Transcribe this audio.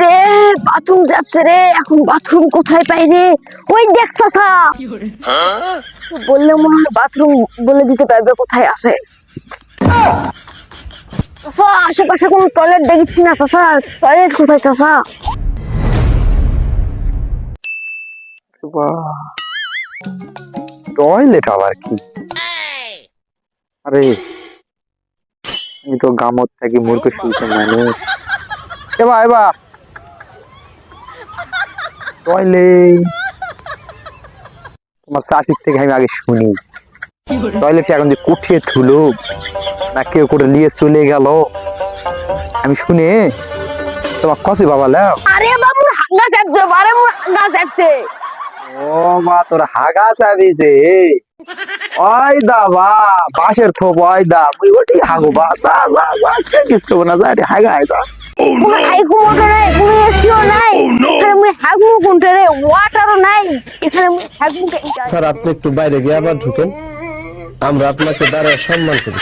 রে বাথরুম যাচ্ছে রে এখন বাথরুম কোথায় পাই রে? ওই দেখ চাচা। বললে মনে হয় বাথরুম বলে দিতে পারবে কোথায় আছে। চাচা আশেপাশে কোনো টয়লেট দেখছি না চাচা। টয়লেট কোথায় চাচা? টয়লেট আবার কি? আরে আমি তো গামত থাকি মূর্খ শুনতে মানুষ। এবা এবা টয়লেট তোমার চাষির থেকে আমি আগে শুনি। টয়লেট এখন যে কুঠিয়ে থুলো না কেউ করে নিয়ে চলে গেল। আমি শুনে। তোমার কষে বাবা লাও আরে বাবুর হাঙ্গা চাপছে আরে মোর হাঙ্গা চাপছে। ও মা তোর হাগা চাবিছে ওই দা বা বাসের থোপ ওই দা। ওটি হাগো বা যা যা যা কে কিস করব না যা রে হাগা আয় হাইকু মোটর নাই কোনো এসিও নাই। এখানে মুই হাগমু কোনটা রে? ওয়াটারও নাই। এখানে মুই হাগমু স্যার আপনি একটু বাইরে গিয়ে আবার ঢুকেন। আমরা আপনাকে দ্বারা সম্মান করি।